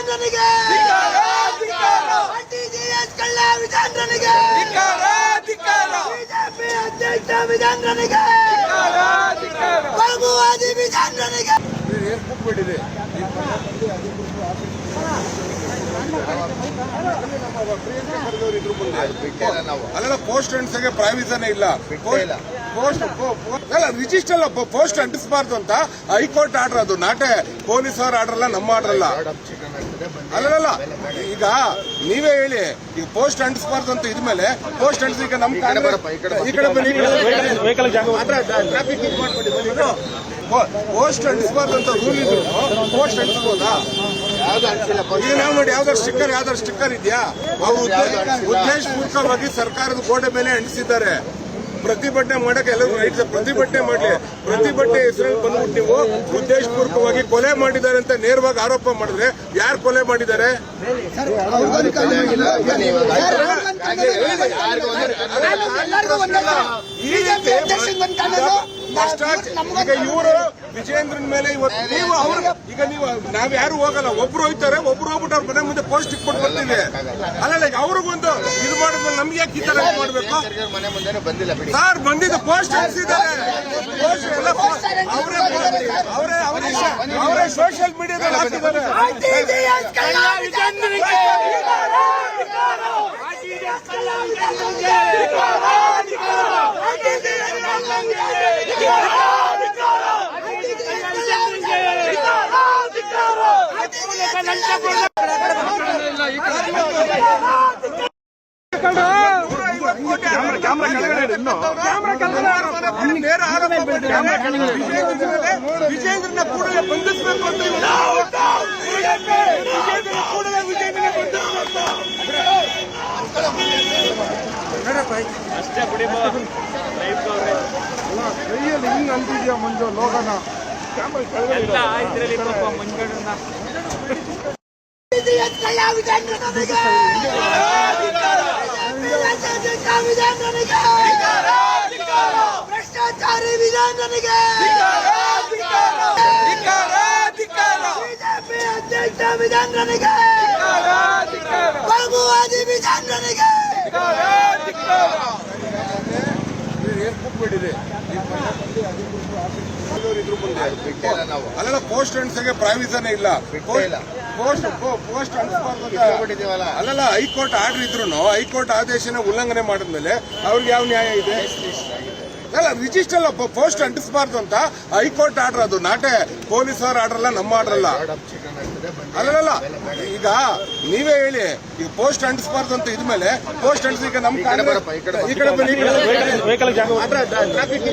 ವಿಧಾನನಿಗೆ TGS ಕಳ್ಳ ವಿಧಾನನಿಗೆ BJP ಅಧ್ಯಕ್ಷ ವಿಜೇಂದ್ರನಿಗೆ ಬಾಬುವಾದಿ ವಿಜೇಂದ್ರನಿಗೆ ಏನ್ ಕೂತ್ಬಿಟ್ಟಿದೆ ಅಲ್ಲೆಲ್ಲ ಪೋಸ್ಟ್ ಅಂಟಿಸಕ್ಕೆ ಪ್ರಾವಿಸನ್ ಇಲ್ಲ ಪೋಸ್ಟ್ ಅಲ್ಲ ರಿಜಿಸ್ಟರ್ ಅಲ್ಲ ಪೋಸ್ಟ್ ಅಂಟಿಸಬಾರ್ದು ಅಂತ ಹೈಕೋರ್ಟ್ ಆರ್ಡರ್ ಅದು. ನಾಟೆ ಪೊಲೀಸ್ ಅವ್ರ ಆರ್ಡರ್ ಅಲ್ಲ ನಮ್ಮ ಆರ್ಡರ್ ಅಲ್ಲ. ಅಲ್ಲಲ್ಲ ಈಗ ನೀವೇ ಹೇಳಿ ಈಗ ಪೋಸ್ಟ್ ಅಂಟಿಸಬಾರ್ದು ಅಂತ ಇದ್ಮೇಲೆ ಪೋಸ್ಟ್ ಅಂಟಿಸಿ ಈಗ ನಮ್ ಕಾರ್ಯ ಈ ಕಡೆ ಬನ್ನಿ ಪೋಸ್ಟ್ ಅಂಟಿಸಬಾರ್ದು ಅಂತ ರೂಲ್ ಇದ್ರು. ಪೋಸ್ಟ್ ಅಂಟಿಸ್ಬೋದಾ ಈಗ ನಾವು ನೋಡಿ ಯಾವ್ದಾದ್ರು ಸ್ಟಿಕ್ಕರ್ ಯಾವ್ದಾದ್ರು ಸ್ಟಿಕ್ಕರ್ ಇದೆಯಾ? ಅವರು ಉದ್ದೇಶಪೂರ್ವಕವಾಗಿ ಸರ್ಕಾರದ ಗೋಡೆ ಮೇಲೆ ಅಂಟಿಸಿದ್ದಾರೆ. ಪ್ರತಿಭಟನೆ ಮಾಡಕ್ಕೆ ಎಲ್ಲರೂ ರೈಟ್ ಪ್ರತಿಭಟನೆ ಮಾಡಲಿ ಪ್ರತಿಭಟನೆ ಹೆಸರಲ್ಲಿ ಬಂದ್ಬಿಟ್ಟು ನೀವು ಉದ್ದೇಶಪೂರ್ವಕವಾಗಿ ಕೊಲೆ ಮಾಡಿದ್ದಾರೆ ಅಂತ ನೇರವಾಗಿ ಆರೋಪ ಮಾಡಿದ್ರೆ ಯಾರು ಕೊಲೆ ಮಾಡಿದ್ದಾರೆ ಈ ರೀತಿ ಭ್ರಷ್ಟಾಚಾರ ಈಗ ಇವರು ವಿಜೇಂದ್ರನ ಮೇಲೆ ಇವತ್ತು ನೀವು ಅವ್ರ ಈಗ ನೀವು ನಾವ್ ಯಾರು ಹೋಗಲ್ಲ ಒಬ್ರು ಹೋಗ್ತಾರೆ ಒಬ್ರು ಹೋಗ್ಬಿಟ್ಟು ಅವ್ರ ಮನೆ ಮುಂದೆ ಪೋಸ್ಟ್ ಇಟ್ಬಿಟ್ಟು ಬರ್ತೀವಿ. ಅಲ್ಲ ಈಗ ಅವ್ರಿಗೊಂದು ಇದು ಮಾಡಿದ್ಮೇಲೆ ನಮ್ಗೆ ಯಾಕೆ ಈ ತರ ಮಾಡ್ಬೇಕು? ಮನೆ ಮುಂದೆ ಬಂದಿಲ್ಲ ಬಿಡಿ. ಸರ್ ಬಂದಿದ್ದು ಪೋಸ್ಟ್ ಹಾಕ್ಸಿದ್ದಾರೆ. ಪೋಸ್ಟ್ ಎಲ್ಲ ಅವರೇ ಅವರೇ ಅವರೇ ಅವರೇ ಸೋಷಿಯಲ್ ಮೀಡಿಯಾದಲ್ಲಿ ಹಾಕಿದ್ದಾರೆ ಟಿಜಿಎಸ್ ಕಳ್ಳ ವಿಧಾನನಿಗೆ ನೂರ ಐವತ್ತು ಕೋಟಿ ನೇರ ಆರೋಪ ಮಾಡಿದ್ದಾರೆ. ವಿಜೇಂದ್ರ ಮೇಲೆ ವಿಜೇಂದ್ರನ ಕೂಡಲೇ ಬಂಧಿಸಬೇಕು ಅಂತ ಇವರು ವಿಜೇಂದ್ರನ ಕೂಡಲೇ ವಿಜೇಂದ್ರನ ಬಂಧಿಸಬೇಕು ಕೈಯಲ್ಲಿ ಹಿಂಗ್ ಅಂತಿದ್ಯಾ ಮಂಜು ಲೋಗನ ವಿಧಾನನಿಗೆ ಅಧ್ಯಕ್ಷ ವಿಧಾನನಿಗೆ ಭ್ರಷ್ಟಾಚಾರಿ ವಿಧಾನನಿಗೆ ಬಿಜೆಪಿ ಅಧ್ಯಕ್ಷ ವಿಧಾನನಿಗೆ ಬಹುವಾದಿ ವಿಧಾನನಿಗೆ ಏನ್ ಕೂತ್ಬಿಟ್ಟಿದೆ ಬಿಟ್ಟಿಲ್ಲ ಮುಂದೆ ಅಲ್ಲೆಲ್ಲ ಪೋಸ್ಟ್ ಅಂಡ್ಸ್ ಪ್ರಾವಿಸನ್ ಇಲ್ಲ. ಪೋಸ್ಟ್ ಪೋಸ್ಟ್ ಅಂಟಿಸಬಾರ್ದು ಅಲ್ಲೆಲ್ಲ ಹೈಕೋರ್ಟ್ ಆರ್ಡರ್ ಇದ್ರು ಹೈಕೋರ್ಟ್ ಆದೇಶನ ಉಲ್ಲಂಘನೆ ಮಾಡಿದ್ಮೇಲೆ ಅವ್ರಿಗೆ ಯಾವ ನ್ಯಾಯ ಇದೆ? ಅಲ್ಲ ರಿಜಿಸ್ಟರ್ ಅಲ್ಲ ಪೋಸ್ಟ್ ಅಂಟಿಸಬಾರ್ದು ಅಂತ ಹೈಕೋರ್ಟ್ ಆರ್ಡರ್ ಅದು. ನಾಟೆ ಪೊಲೀಸ್ ಅವ್ರ ಆರ್ಡರ್ ಅಲ್ಲ ನಮ್ಮ ಆರ್ಡರ್ ಅಲ್ಲ. ಅಲ್ಲಲ್ಲ ಈಗ ನೀವೇ ಹೇಳಿ ಈಗ ಪೋಸ್ಟ್ ಅಂಟಿಸಬಾರ್ದು ಅಂತ ಇದ್ಮೇಲೆ ಪೋಸ್ಟ್ ಅಂಟಿಸಿ ಈಗ ನಮ್ ಕಾರ್ಯ ಬರಪ್ಪ, ಈ ಕಡೆ ಬನ್ನಿ ಟ್ರಾಫಿಕ್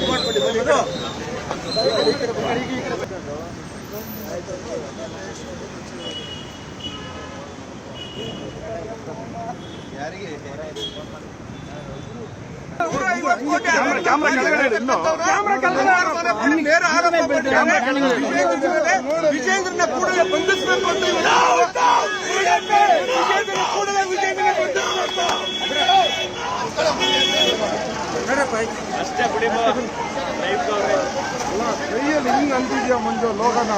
ಮೇಲೆ ವಿಜೇಂದ್ರನ ಕೂಡಲೇ ಬಂಧಿಸಬೇಕು ಅಂತ ವಿಜೇಂದ್ರ ಕೂಡಲೇ ವಿಜೇಂದ್ರನ ಅಷ್ಟೇ ಹಿಂಗ್ ಅಂತಿದ್ಯಾ ಮಂಜು ಲೋಗನ.